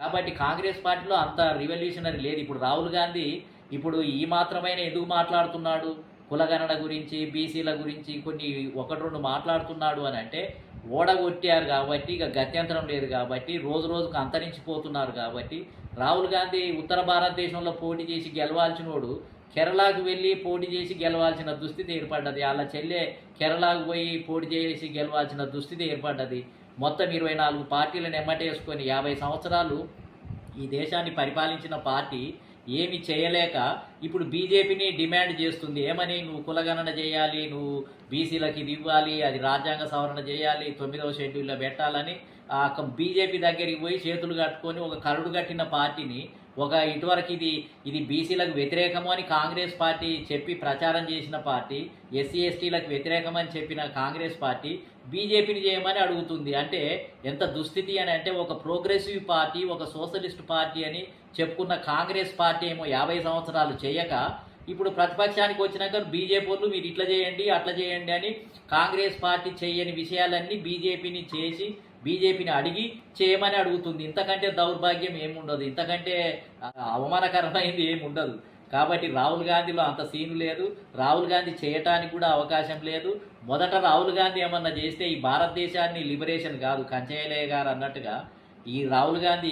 కాబట్టి కాంగ్రెస్ పార్టీలో అంత రివల్యూషనరీ లేదు. ఇప్పుడు రాహుల్ గాంధీ ఇప్పుడు ఈ మాత్రమైన ఎందుకు మాట్లాడుతున్నాడు? కులగణన గురించి బీసీల గురించి కొన్ని ఒకటి రెండు మాట్లాడుతున్నాడు అని అంటే ఓడగొట్టారు కాబట్టి ఇక గత్యంతరం లేదు కాబట్టి రోజు రోజుకు అంతరించిపోతున్నారు కాబట్టి రాహుల్ గాంధీ ఉత్తర భారతదేశంలో పోటీ చేసి గెలవాల్సినోడు కేరళకు వెళ్ళి పోటీ చేసి గెలవాల్సిన దుస్థితి ఏర్పడ్డది. వాళ్ళ చెల్లె కేరళకు పోయి పోటీ చేసి గెలవాల్సిన దుస్థితి ఏర్పడ్డది. మొత్తం ఇరవై నాలుగు పార్టీలను ఎమ్మటేసుకొని యాభై సంవత్సరాలు ఈ దేశాన్ని పరిపాలించిన పార్టీ ఏమి చేయలేక ఇప్పుడు బీజేపీని డిమాండ్ చేస్తుంది. ఏమని? నువ్వు కులగణన చేయాలి నువ్వు బీసీలకు ఇది ఇవ్వాలి అది రాజ్యాంగ సవరణ చేయాలి తొమ్మిదవ షెడ్యూల్లో పెట్టాలని బీజేపీ దగ్గరికి పోయి చేతులు కట్టుకొని ఒక కరుడు కట్టిన పార్టీని ఒక ఇటువరకు ఇది ఇది బీసీలకు వ్యతిరేకము అని కాంగ్రెస్ పార్టీ చెప్పి ప్రచారం చేసిన పార్టీ ఎస్సీ ఎస్టీలకు వ్యతిరేకమని చెప్పిన కాంగ్రెస్ పార్టీ బీజేపీని చేయమని అడుగుతుంది. అంటే ఎంత దుస్థితి అని అంటే ఒక ప్రోగ్రెసివ్ పార్టీ ఒక సోషలిస్ట్ పార్టీ అని చెప్పుకున్న కాంగ్రెస్ పార్టీ ఏమో యాభై సంవత్సరాలు చేయక ఇప్పుడు ప్రతిపక్షానికి వచ్చినాక బీజేపీ వాళ్ళు మీరు ఇట్లా చేయండి అట్లా చేయండి అని కాంగ్రెస్ పార్టీ చేయని విషయాలన్నీ బీజేపీని చేసి బీజేపీని అడిగి చేయమని అడుగుతుంది. ఇంతకంటే దౌర్భాగ్యం ఏముండదు. ఇంతకంటే అవమానకరమైంది ఏముండదు. కాబట్టి రాహుల్ గాంధీలో అంత సీన్ లేదు. రాహుల్ గాంధీ చేయటానికి కూడా అవకాశం లేదు. మొదట రాహుల్ గాంధీ ఏమన్నా చేస్తే ఈ భారతదేశాన్ని లిబరేషన్ కాదు. కంచయ్యలయ్య గారు అన్నట్టుగా ఈ రాహుల్ గాంధీ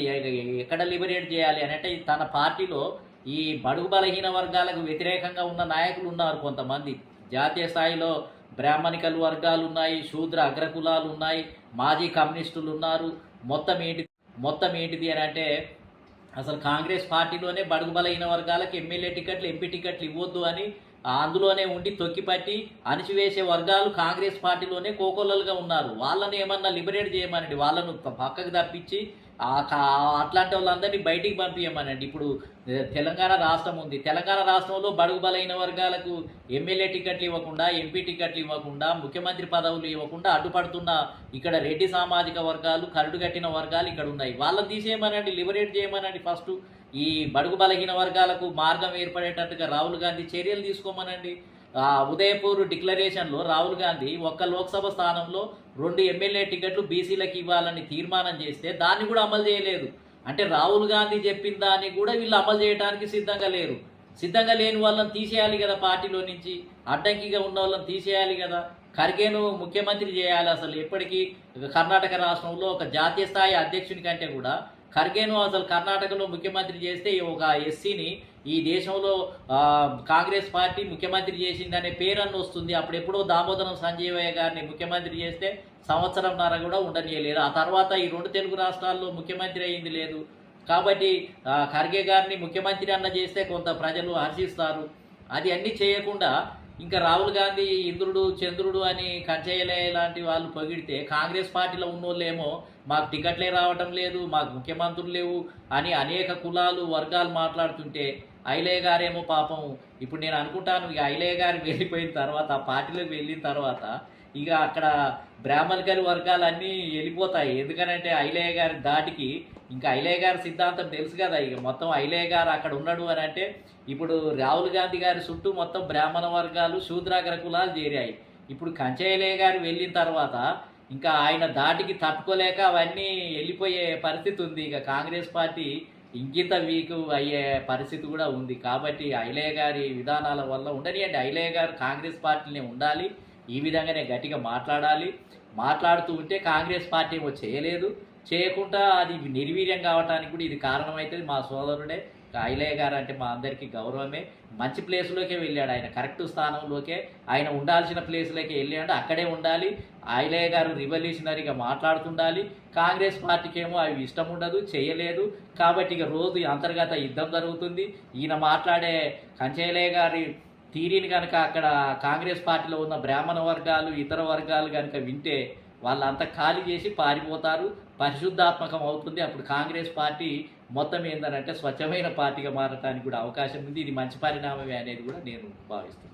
ఎక్కడ లిబరేట్ చేయాలి అంటే తన పార్టీలో ఈ బడుగు బలహీన వర్గాలకు వ్యతిరేకంగా ఉన్న నాయకులు ఉన్నారు కొంతమంది. జాతీయ స్థాయిలో బ్రాహ్మణికలు వర్గాలు ఉన్నాయి శూద్ర అగ్రకులాలు ఉన్నాయి. మాజీ కమ్యూనిస్టులు ఉన్నారు. మొత్తం ఏంటి మొత్తం ఏంటిది అని అంటే అసలు కాంగ్రెస్ పార్టీలోనే బడుగు బలహీన వర్గాలకు ఎమ్మెల్యే టికెట్లు ఎంపీ టికెట్లు ఇవ్వద్దు అని అందులోనే ఉండి తొక్కిపట్టి అణిచివేసే వర్గాలు కాంగ్రెస్ పార్టీలోనే కోకొల్లలుగా ఉన్నారు. వాళ్ళని ఏమన్నా లిబరేట్ చేయమనండి. వాళ్ళను పక్కకు తప్పించి అట్లాంటి వాళ్ళందరినీ బయటికి పంపించమనండి ఇప్పుడు తెలంగాణ రాష్ట్రం ఉంది. తెలంగాణ రాష్ట్రంలో బడుగు బలైన వర్గాలకు ఎమ్మెల్యే టికెట్లు ఇవ్వకుండా ఎంపీ టికెట్లు ఇవ్వకుండా ముఖ్యమంత్రి పదవులు ఇవ్వకుండా అడ్డుపడుతున్న ఇక్కడ రెడ్డి సామాజిక వర్గాలు కరుడు కట్టిన వర్గాలు ఇక్కడ ఉన్నాయి. వాళ్ళని తీసేయమనండి లిబరేట్ చేయమనండి ఫస్ట్. ఈ బడుగు బలహీన వర్గాలకు మార్గం ఏర్పడేటట్టుగా రాహుల్ గాంధీ చర్యలు తీసుకోమనండి. ఉదయపూర్ డిక్లరేషన్లో రాహుల్ గాంధీ ఒక్క లోక్సభ స్థానంలో రెండు ఎమ్మెల్యే టికెట్లు బీసీలకు ఇవ్వాలని తీర్మానం చేస్తే దాన్ని కూడా అమలు చేయలేదు. అంటే రాహుల్ గాంధీ చెప్పిన దాన్ని కూడా వీళ్ళు అమలు చేయడానికి సిద్ధంగా లేరు. సిద్ధంగా లేని వాళ్ళని తీసేయాలి కదా పార్టీలో నుంచి. అడ్డంకిగా ఉన్న వాళ్ళని తీసేయాలి కదా. ఖర్గేను ముఖ్యమంత్రి చేయాలి అసలు. ఎప్పటికీ కర్ణాటక రాష్ట్రంలో ఒక జాతీయ స్థాయి అధ్యక్షుని కంటే కూడా ఖర్గేను అసలు కర్ణాటకలో ముఖ్యమంత్రి చేస్తే ఒక ఎస్సీని ఈ దేశంలో కాంగ్రెస్ పార్టీ ముఖ్యమంత్రి చేసిందనే పేరన్న వస్తుంది. అప్పుడెప్పుడో దామోదరం సంజీవయ్య గారిని ముఖ్యమంత్రి చేస్తే సంవత్సరంన్నర కూడా ఉండనీయలేదు. ఆ తర్వాత ఈ రెండు తెలుగు రాష్ట్రాల్లో ముఖ్యమంత్రి అయింది లేదు. కాబట్టి ఖర్గే గారిని ముఖ్యమంత్రి అన్న చేస్తే కొంత ప్రజలు హర్షిస్తారు. అది అన్నీ చేయకుండా ఇంకా రాహుల్ గాంధీ ఇంద్రుడు చంద్రుడు అని కంచయ్యలే లాంటి వాళ్ళు పొగిడితే కాంగ్రెస్ పార్టీలో ఉన్నోళ్ళేమో మాకు టికెట్లే రావటం లేదు మాకు ముఖ్యమంత్రులు లేవు అని అనేక కులాలు వర్గాలు మాట్లాడుతుంటే ఐలయ్య గారేమో పాపం ఇప్పుడు నేను అనుకుంటాను ఇక ఐలయ్య గారు వెళ్ళిపోయిన తర్వాత ఆ పార్టీలోకి వెళ్ళిన తర్వాత ఇక అక్కడ బ్రాహ్మణికరి వర్గాలన్నీ వెళ్ళిపోతాయి. ఎందుకనంటే ఐలయ్య గారి దాటికి ఇంకా ఐలయ్య గారి సిద్ధాంతం తెలుసు కదా ఇక మొత్తం ఐలయ్య గారు అక్కడ ఉన్నాడు అని అంటే ఇప్పుడు రాహుల్ గాంధీ గారి చుట్టూ మొత్తం బ్రాహ్మణ వర్గాలు శూద్రాగ్ర కులాలు చేరాయి. ఇప్పుడు కంచయ్యలయ్య గారు వెళ్ళిన తర్వాత ఇంకా ఆయన దాటికి తట్టుకోలేక అవన్నీ వెళ్ళిపోయే పరిస్థితి ఉంది. ఇక కాంగ్రెస్ పార్టీ ఇంకిత వీకు అయ్యే పరిస్థితి కూడా ఉంది. కాబట్టి ఐలయ్య గారి విధానాల వల్ల ఉండనియండి ఐలయ్య గారు కాంగ్రెస్ పార్టీనే ఉండాలి. ఈ విధంగానే గట్టిగా మాట్లాడాలి. మాట్లాడుతూ ఉంటే కాంగ్రెస్ పార్టీ ఏమో చేయలేదు. చేయకుండా అది నిర్వీర్యం కావడానికి కూడా ఇది కారణమవుతుంది మా సోదరుడే. ఐలయ్య గారు అంటే మా అందరికీ గౌరవమే. మంచి ప్లేస్లోకే వెళ్ళాడు ఆయన. కరెక్ట్ స్థానంలోకే ఆయన ఉండాల్సిన ప్లేస్లోకి వెళ్ళాడు. అక్కడే ఉండాలి. ఐలయ్య గారు రివల్యూషనరీగా మాట్లాడుతుండాలి. కాంగ్రెస్ పార్టీకి ఏమో అవి ఇష్టం ఉండదు చేయలేదు. కాబట్టి ఇక రోజు అంతర్గత యుద్ధం జరుగుతుంది. ఈయన మాట్లాడే కంచయ్యలయ్య గారి థీరీని కనుక అక్కడ కాంగ్రెస్ పార్టీలో ఉన్న బ్రాహ్మణ వర్గాలు ఇతర వర్గాలు కనుక వింటే వాళ్ళంతా ఖాళీ చేసి పారిపోతారు. పరిశుద్ధాత్మకం అవుతుంది. అప్పుడు కాంగ్రెస్ పార్టీ మొత్తం ఏంటంటే స్వచ్ఛమైన పార్టీగా మారటానికి కూడా అవకాశం ఉంది. ఇది మంచి పరిణామమే అనేది కూడా నేను భావిస్తున్నాను.